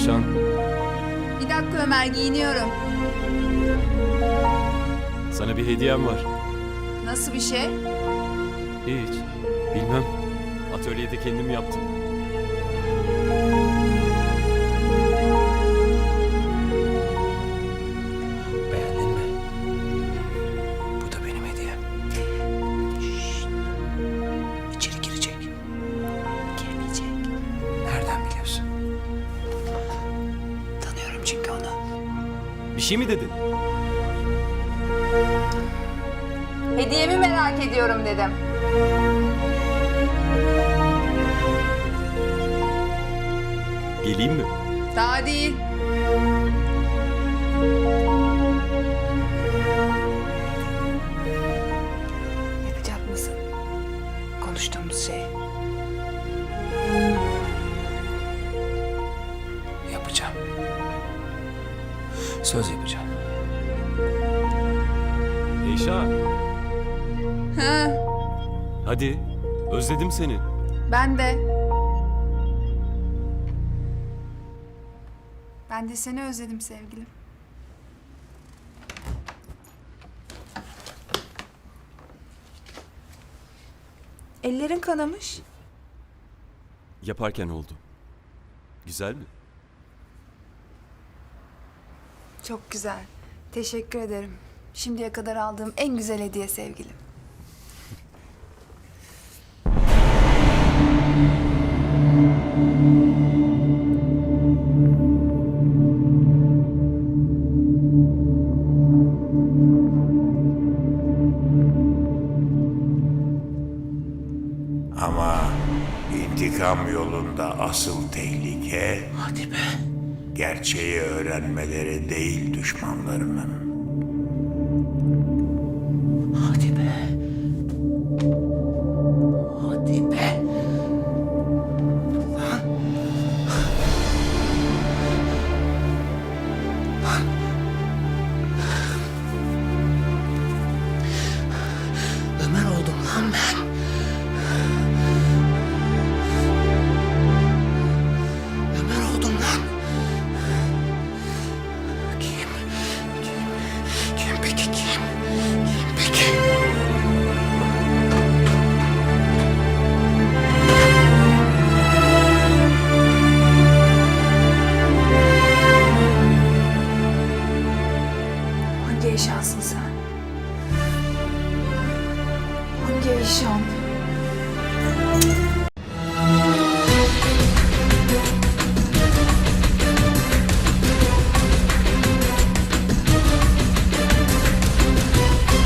Eyşan, Bir dakika Ömer giyiniyorum. sana bir hediyem var. Nasıl bir şey? Hiç, bilmem. Atölyede kendim yaptım. Bir şey mi dedin? Hediyemi merak ediyorum dedim. Geleyim mi? Daha değil. Yapacak mısın? Konuştuğumuz şey. Söz yapacağım. Eyşan, Ha, hadi. Özledim seni. ben de. Ben de seni özledim sevgilim. Ellerin kanamış. Yaparken oldu. Güzel mi? Çok güzel. Teşekkür ederim. Şimdiye kadar aldığım en güzel hediye sevgilim. Ama intikam yolunda asıl tehlike Hadi be. Gerçeği öğrenmeleri değil düşmanlarının. Hangi eşyasın sen? Hangi eşyan?